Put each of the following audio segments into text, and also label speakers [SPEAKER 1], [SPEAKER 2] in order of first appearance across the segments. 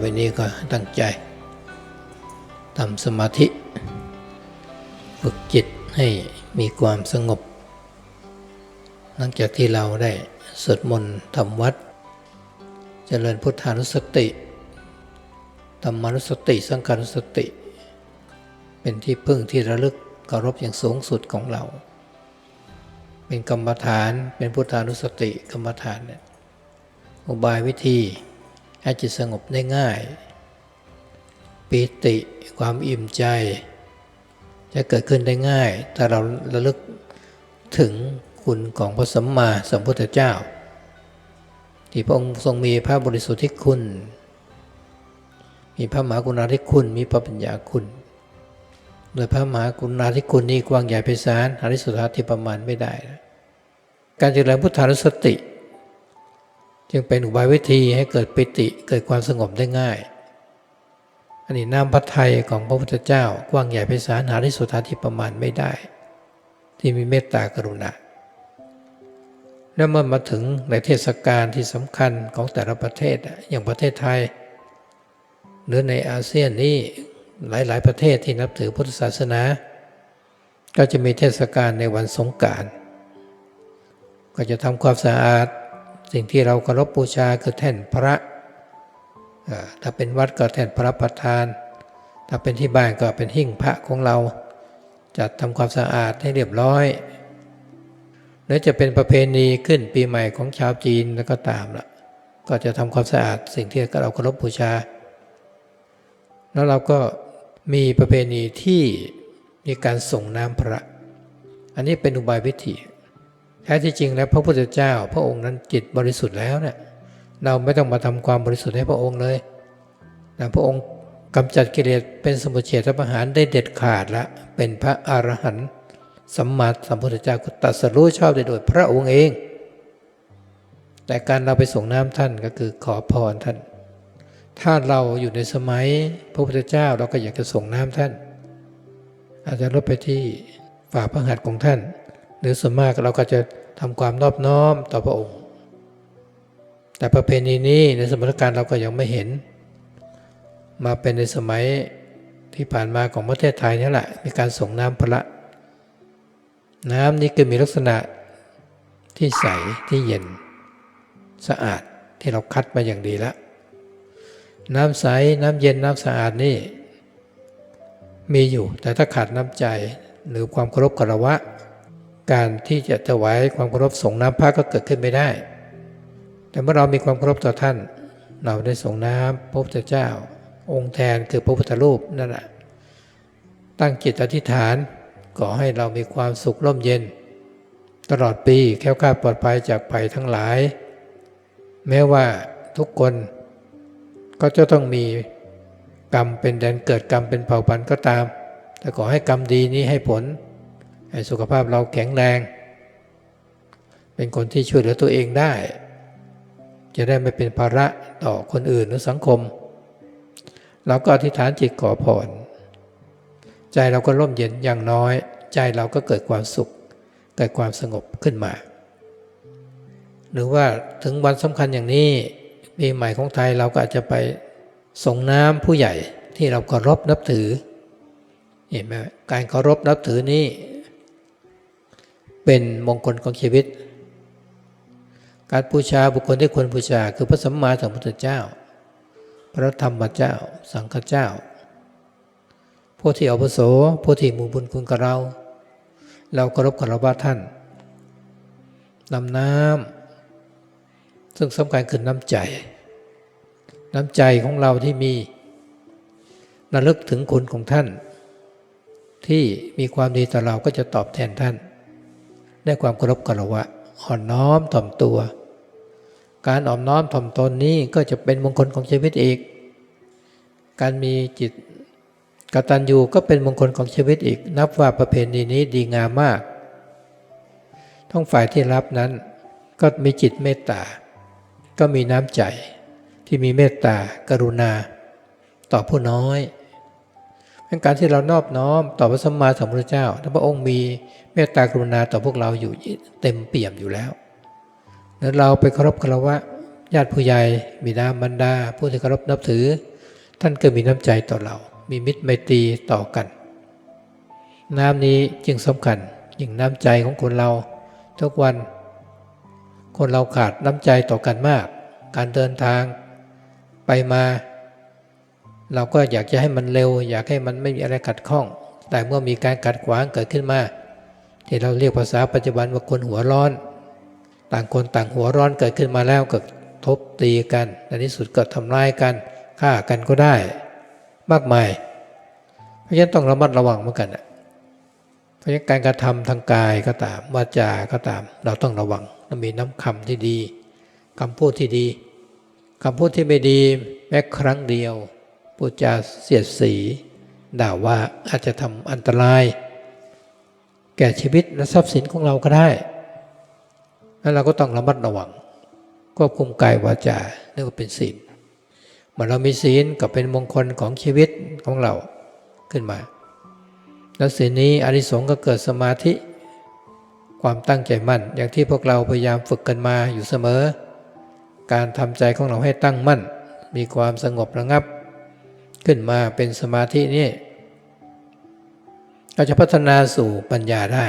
[SPEAKER 1] ไปนี้ก็ตั้งใจทำสมาธิ ฝึกจิตให้มีความสงบ หลังจากที่เราได้สวดมนต์ทำวัดเจริญพุทธานุสติธรรมานุสติ สังขานุสติ เป็นที่พึ่งที่ระลึกเคารพอย่างสูงสุดของเรา เป็นกรรมฐานเป็นพุทธานุสติกรรมฐานเนี่ยอุบายวิธี ให้จิตสงบได้ง่ายปีติความอิ่มใจ จะเกิดขึ้นได้ง่าย ถ้าเราระลึกถึงคุณของพระสัมมาสัมพุทธเจ้า ที่พระองค์ทรงมีพระบริสุทธิคุณ มีพระมหากรุณาธิคุณ มีพระปัญญาคุณโดยพระมหากรุณาธิคุณนี้กว้างใหญ่ไพศาลหาริสุทธาที่ประมาณไม่ได้ การเจริญพุทธานุสติ จึงเป็นอุบายวิธีให้เกิดปิติเกิดความสงบได้ง่าย อันนี้นามพระไทยของพระพุทธเจ้ากว้างใหญ่ไพศาลหาริสุทธาที่ประมาณไม่ได้ ที่มีเมตตากรุณาแล้วเมื่อมาถึงในเทศกาลที่สำคัญของแต่ละประเทศอย่างประเทศไทย หรือในอาเซียนนี้หลาย ๆ ประเทศที่นับถือพุทธศาสนา ก็จะมีเทศกาลในวันสงกานต์ก็จะทำความสะอาด สิ่งที่เราเคารพบูชาคือแท่นพระถ้าเป็นวัดก็แท่นพระประธาน ถ้าเป็นที่บ้านก็เป็นหิ้งพระของเรา จัดทำความสะอาดให้เรียบร้อยหรือจะเป็นประเพณีขึ้นปีใหม่ของชาวจีนแล้วก็ตามละก็จะทำความสะอาดสิ่งที่เราเคารพบูชา แล้วเราก็มีประเพณีที่มีการส่งน้ำพระ อันนี้เป็นอุบายวิธี ท้ที่จริงแล้วพระพุทธเจ้า พระองค์นั้นจิตบริสุทธิ์แล้วเนี่ยเราไม่ต้องมาทำความบริสุทธิ์ให้พระองค์เลยนะพระองค์กำจัดกิเลสเป็นสมุทเฉทประหารได้เด็ดขาดละเป็นพระอรหันต์สัมมาสัมพุทธเจ้าก็ตรัสรู้ชอบได้โดยพระองค์เอง แต่การเราไปส่งน้ำท่านก็คือขอพรท่าน ถ้าเราอยู่ในสมัยพระพุทธเจ้าเราก็อยากจะส่งน้ำท่าน อาจจะลดไปที่ฝ่าพระหัตถ์ของท่าน หรือส่วนมากเราก็จะทำความนอบน้อมต่อพระองค์ แต่ประเพณีนี้ในสมัยการเราก็ยังไม่เห็น มาเป็นในสมัยที่ผ่านมาของประเทศไทยนี่แหละ มีการส่งน้ำพระ น้ำนี้ก็มีลักษณะที่ใสที่เย็นสะอาดที่เราคัดมาอย่างดีแล้ว น้ำใสน้ำเย็นน้ำสะอาดนี่ มีอยู่แต่ถ้าขาดน้ำใจหรือความเคารพกระวะ การที่จะถวายความเคารพส่งน้ำพระก็เกิดขึ้นไม่ได้ แต่เมื่อเรามีความเคารพต่อท่าน เราได้ส่งน้ำพระพุทธเจ้า องค์แทนคือพระพุทธรูปนั่นแหละตั้งจิตอธิษฐานขอให้เรามีความสุขร่มเย็น ตลอดปีแค้วคลาดปลอดภัยจากภัยทั้งหลาย แม้ว่าทุกคนก็จะต้องมีกรรมเป็นแดนเกิดกรรมเป็นเผ่าพันธุ์ก็ตาม แต่ขอให้กรรมดีนี้ให้ผล สุขภาพเราแข็งแรง เป็นคนที่ช่วยเหลือตัวเองได้ จะได้ไม่เป็นภาระต่อคนอื่นหรือสังคม เราก็อธิษฐานจิตขอพรใจเราก็ร่มเย็นอย่างน้อย ใจเราก็เกิดความสุข เกิดความสงบขึ้นมา หรือว่าถึงวันสำคัญอย่างนี้ปีใหม่ของไทยเราก็อาจจะไปส่งน้ำผู้ใหญ่ที่เราเคารพนับถือเห็นไหมการเคารพนับถือนี้ เป็นมงคลของชีวิต การบูชาบุคคลที่ควรบูชาคือพระสัมมาสัมพุทธเจ้า พระธรรมเจ้า สังฆเจ้าผู้ที่อาวุโสผู้ที่มูบุญคุณกับเรา เราเคารพคารวะท่านนำน้ำซึ่งสำคัญคือน้ำใจ น้ำใจของเราที่มีระลึกถึงคุณของท่าน ที่มีความดีต่อเราก็จะตอบแทนท่าน ด้วยความเคารพกรวะอ่อนน้อมถ่อมตัว การอ่อนน้อมถ่อมตนนี้ก็จะเป็นมงคลของชีวิตอีก การมีจิตกตัญญูก็เป็นมงคลของชีวิตอีก นับว่าประเพณีนี้ดีงามมากทั้งฝ่ายที่รับนั้นก็มีจิตเมตตา ก็มีน้ำใจที่มีเมตตากรุณา ต่อผู้น้อย เป็นการที่เรานอบน้อมต่อพระสัมมาสัมพุทธเจ้าท่านพระองค์มีเมตตากรุณาต่อพวกเราอยู่เต็มเปี่ยมอยู่แล้วแล้วเราไปเคารพคารวะญาติผู้ใหญ่บิดามารดา ผู้ที่เคารพนับถือ ท่านก็มีน้ำใจต่อเรา มีมิตรไมตรีต่อกัน น้ำนี้จึงสำคัญยิ่งน้ำใจของคนเรา ทุกวัน คนเราขาดน้ำใจต่อกันมาก การเดินทาง ไปมา เราก็อยากจะให้มันเร็ว อยากให้มันไม่มีอะไรขัดข้อง แต่เมื่อมีการขัดขวางเกิดขึ้นมา ที่เราเรียกภาษาปัจจุบันว่าคนหัวร้อน ต่างคนต่างหัวร้อนเกิดขึ้นมาแล้วก็ทบตีกันในที่สุดก็ทำร้ายกันฆ่ากันก็ได้ มากมาย เพราะฉะนั้นต้องระมัดระวังเหมือนกันเพราะฉะนั้นการกระทำทางกายก็ตามวาจาก็ตาม เราต้องระวังต้องมีน้ำคำที่ดีคำพูดที่ดีคำพูดที่ไม่ดีแม้ครั้งเดียว พูดจาเสียดสีด่าว่าอาจจะทำอันตราย แก่ชีวิตและทรัพย์สินของเราก็ได้แล้วเราก็ต้องระมัดระวังควบคุมกายวาจาเรียกว่าเป็นศีลเมื่อเรามีศีลก็เป็นมงคลของชีวิตของเราขึ้นมา แล้วศีลนี้อานิสงก็เกิดสมาธิ ความตั้งใจมั่น อย่างที่พวกเราพยายามฝึกกันมาอยู่เสมอ การทำใจของเราให้ตั้งมั่น มีความสงบระงับ ขึ้นมาเป็นสมาธินี่เราจะพัฒนาสู่ปัญญาได้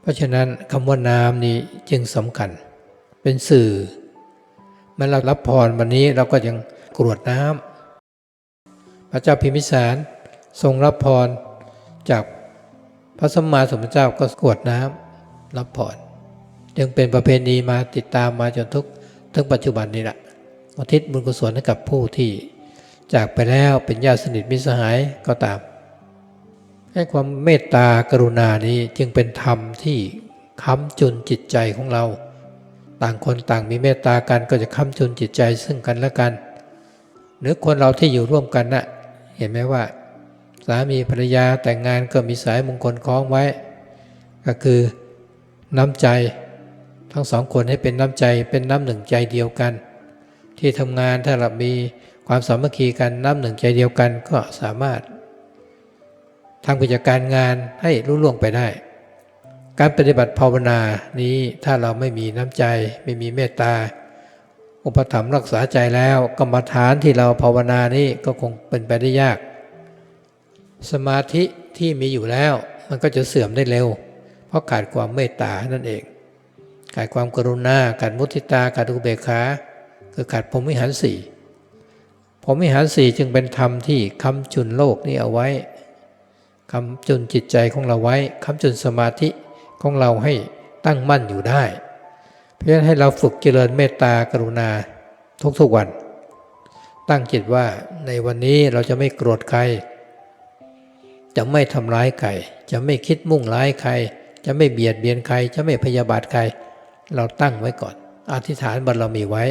[SPEAKER 1] เพราะฉะนั้นคำว่านามนี้จึงสำคัญ เป็นสื่อเมื่อเรารับพรวันนี้เราก็ยังกรวดน้ำพระเจ้าพิมพิสารทรงรับพรจากพระสมมาสมพุทธเจ้าก็กรวดน้ำรับพรจึงเป็นประเพณีมาติดตามมาจนทุกถึงปัจจุบันนี้แหละอุทิศบุญกุศลให้กับผู้ที่ จากไปแล้วเป็นญาติสนิทมิสหายก็ตาม ให้ความเมตตากรุณานี้จึงเป็นธรรมที่ค้ำจุนจิตใจของเรา ต่างคนต่างมีเมตตากันก็จะค้ำจุนจิตใจซึ่งกันและกัน หรือคนเราที่อยู่ร่วมกันนะ่ะเห็นไหมว่า สามีภรรยาแต่งงานก็มีสายมงคลคล้องไว้ ก็คือน้ำใจทั้งสองคนให้เป็นน้ำใจเป็นน้ำหนึ่งใจเดียวกัน ที่ทำงานถ้าเรามี ความสามัคคีกันน้ำหนึ่งใจเดียวกันก็สามารถทางกิจการงานให้รุ่ล่วงไปได้ การปฏิบัติภาวนานี้ถ้าเราไม่มีน้ำใจไม่มีเมตตา อุปถัมภ์รักษาใจแล้วกรรมฐานที่เราภาวนานี้ก็คงเป็นไปได้ยาก สมาธิที่มีอยู่แล้วมันก็จะเสื่อมได้เร็ว เพราะขาดความเมตตานั่นเอง ขาดความกรุณาขาดมุทิตาขาดอุเบกขาคือขาดพรหมวิหารสี่ พรหมวิหารสี่จึงเป็นธรรมที่คำจุนโลกนี้เอาไว้คำจุนจิตใจของเราไว้คำจุนสมาธิของเราให้ตั้งมั่นอยู่ได้ เพราะฉะนั้นให้เราฝึกเจริญเมตตากรุณาทุกๆวัน ตั้งจิตว่าในวันนี้เราจะไม่โกรธใคร จะไม่ทำร้ายใคร จะไม่คิดมุ่งร้ายใคร จะไม่เบียดเบียนใคร จะไม่พยาบาทใคร เราตั้งไว้ก่อน อธิษฐานบารมีไว้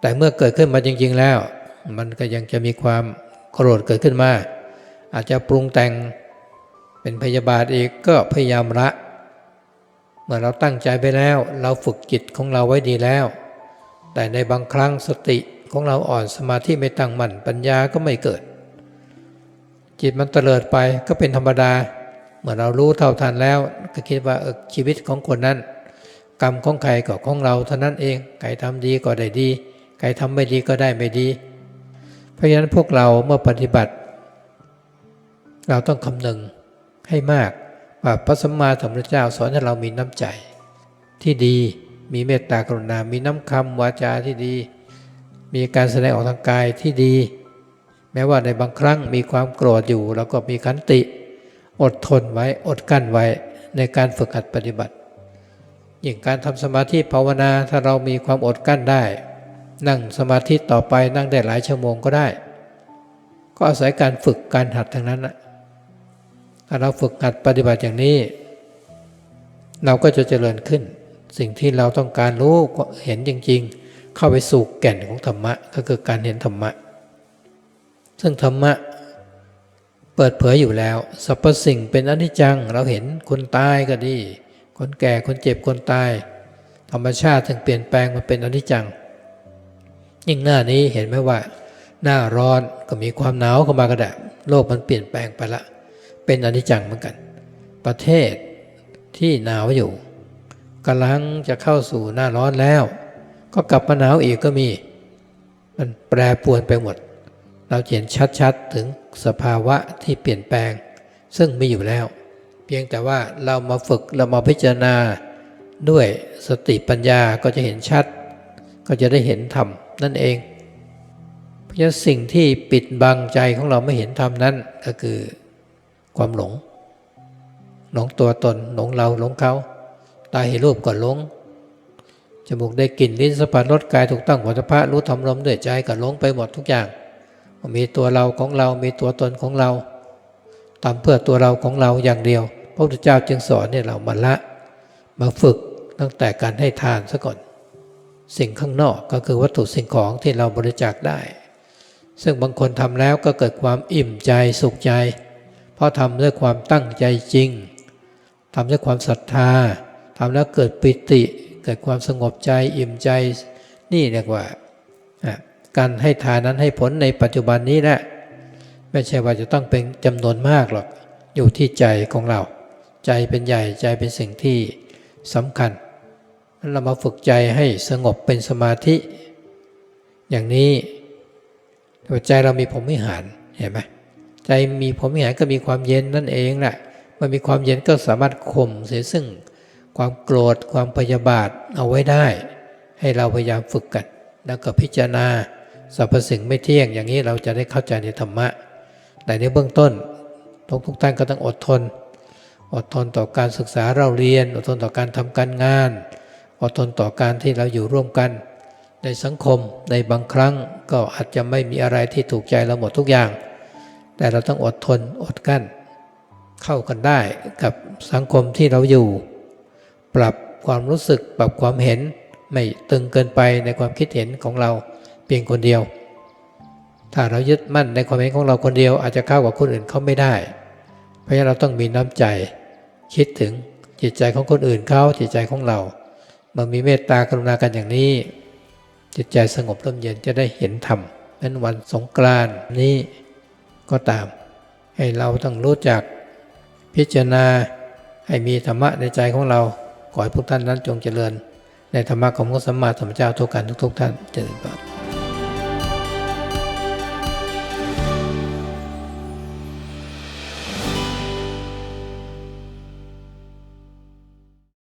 [SPEAKER 1] แต่เมื่อเกิดขึ้นมาจริง ๆแล้ว มันก็ยังจะมีความโกรธเกิดขึ้นมา อาจจะปรุงแต่งเป็นพยาบาทอีกก็พยายามละเมื่อเราตั้งใจไปแล้ว เราฝึกจิตของเราไว้ดีแล้ว แต่ในบางครั้งสติของเราอ่อนสมาธิไม่ตั้งมั่นปัญญาก็ไม่เกิด จิตมันเตลิดไปก็เป็นธรรมดา เมื่อเรารู้เท่าทันแล้ว ก็คิดว่าออชีวิตของคนนั้น กรรมของใครก็ของเราเท่านั้นเองใครทำดีก็ได้ดีใครทำไม่ดีก็ได้ไม่ดี เพราะฉะนั้นพวกเราเมื่อปฏิบัติ เราต้องคำนึงให้มากว่าพระสัมมาสัมพุทธเจ้าสอนให้เรามีน้ำใจ ที่ดีมีเมตตากรุณา มีน้ำคำวาจาที่ดี มีการแสดงออกทางกายที่ดี แม้ว่าในบางครั้งมีความโกรธอยู่เราก็มีขันติ อดทนไว้อดกั้นไว้ในการฝึกหัดปฏิบัติ อย่างการทำสมาธิภาวนาถ้าเรามีความอดกั้นได้ นั่งสมาธิต่อไปนั่งได้หลายชั่วโมงก็ได้ ก็อาศัยการฝึกการหัดทางนั้นนะถ้าเราฝึกหัดปฏิบัติอย่างนี้ เราก็จะเจริญขึ้น สิ่งที่เราต้องการรู้เห็นจริง ๆ เข้าไปสู่แก่นของธรรมะก็คือการเห็นธรรมะ ซึ่งธรรมะเปิดเผยอยู่แล้วสรรพสิ่งเป็นอนิจจัง เราเห็นคนตายก็ดี คนแก่คนเจ็บคนตาย ธรรมชาติถึงเปลี่ยนแปลงมาเป็นอนิจจัง ยิ่งหน้านี้เห็นไหมว่า หน้าร้อนก็มีความหนาวเข้ามากระดับโลกมันเปลี่ยนแปลงไปละ เป็นอนิจจังเหมือนกัน ประเทศที่หนาวอยู่กำลังจะเข้าสู่หน้าร้อนแล้ว ก็กลับมาหนาวอีกก็มี มันแปรปรวนไปหมด เราเห็นชัดๆถึงสภาวะที่เปลี่ยนแปลง ซึ่งมีอยู่แล้ว เพียงแต่ว่าเรามาฝึกเรามาพิจารณา ด้วยสติปัญญาก็จะเห็นชัด ก็จะได้เห็นธรรม นั่นเอง เพราะฉะนั้นสิ่งที่ปิดบังใจของเราไม่เห็นธรรมนั้นก็คือความหลง หลงตัวตนหลงเราหลงเขา ตาเห็นรูปก็หลง จมูกได้กลิ่นลิ้นสัมผัสรสกายถูกต้องวัฏพะรู้ธรรมลมด้วยใจก็หลงไปหมดทุกอย่างมีตัวเราของเรา มีตัวตนของเราทำเพื่อตัวเราของเราอย่างเดียว พระพุทธเจ้าจึงสอนเนี่ยเรามาละ มาฝึกตั้งแต่การให้ทานซะก่อน สิ่งข้างนอกก็คือวัตถุสิ่งของที่เราบริจาคได้ ซึ่งบางคนทำแล้วก็เกิดความอิ่มใจสุขใจ เพราะทำด้วยความตั้งใจจริงทำด้วยความศรัทธาทำแล้วเกิดปิติ เกิดความสงบใจอิ่มใจนี่เรียกว่าการให้ทานนั้นให้ผลในปัจจุบันนี้แหละไม่ใช่ว่าจะต้องเป็นจำนวนมากหรอกอยู่ที่ใจของเรา ใจเป็นใหญ่ใจเป็นสิ่งที่สำคัญ เรามาฝึกใจให้สงบเป็นสมาธิ อย่างนี้ใจเรามีผมวิหารเห็นไหมใจมีผมวิหารก็มีความเย็นนั่นเองแหละมันมีความเย็นก็สามารถข่มเสียซึ่งความโกรธความพยาบาทเอาไว้ได้ ให้เราพยายามฝึกกัน แล้วก็พิจารณาสรรพสิ่งไม่เที่ยง อย่างนี้เราจะได้เข้าใจในธรรมะ แต่ในเบื้องต้นทุกทุกท่านก็ต้องอดทน อดทนต่อการศึกษาเราเรียน อดทนต่อการทำการงาน อดทนต่อการที่เราอยู่ร่วมกัน ในสังคมในบางครั้งก็อาจจะไม่มีอะไรที่ถูกใจเราหมดทุกอย่าง แต่เราต้องอดทนอดกั้น เข้ากันได้กับสังคมที่เราอยู่ ปรับความรู้สึกปรับความเห็นไม่ตึงเกินไปในความคิดเห็นของเราเพียงคนเดียว ถ้าเรายึดมั่นในความเห็นของเราคนเดียวอาจจะเข้ากับคนอื่นเขาไม่ได้ เพราะฉะนั้นเราต้องมีน้ำใจ คิดถึงจิตใจของคนอื่นเขาจิตใจของเรา มื่อมีเมตตากรุณากันอย่างนี้ จิตใจสงบร่มเย็นจะได้เห็นธรรมนั้นวันสงกรานนี้ก็ตาม ให้เราต้องรู้จักพิจารณาให้มีธรรมะในใจของเราขอให้พวกท่านนั้นจงเจริญ ในธรรมะของพระสัมมาสัมพุทธเจ้าทุกการทุกๆท่านเจริญพร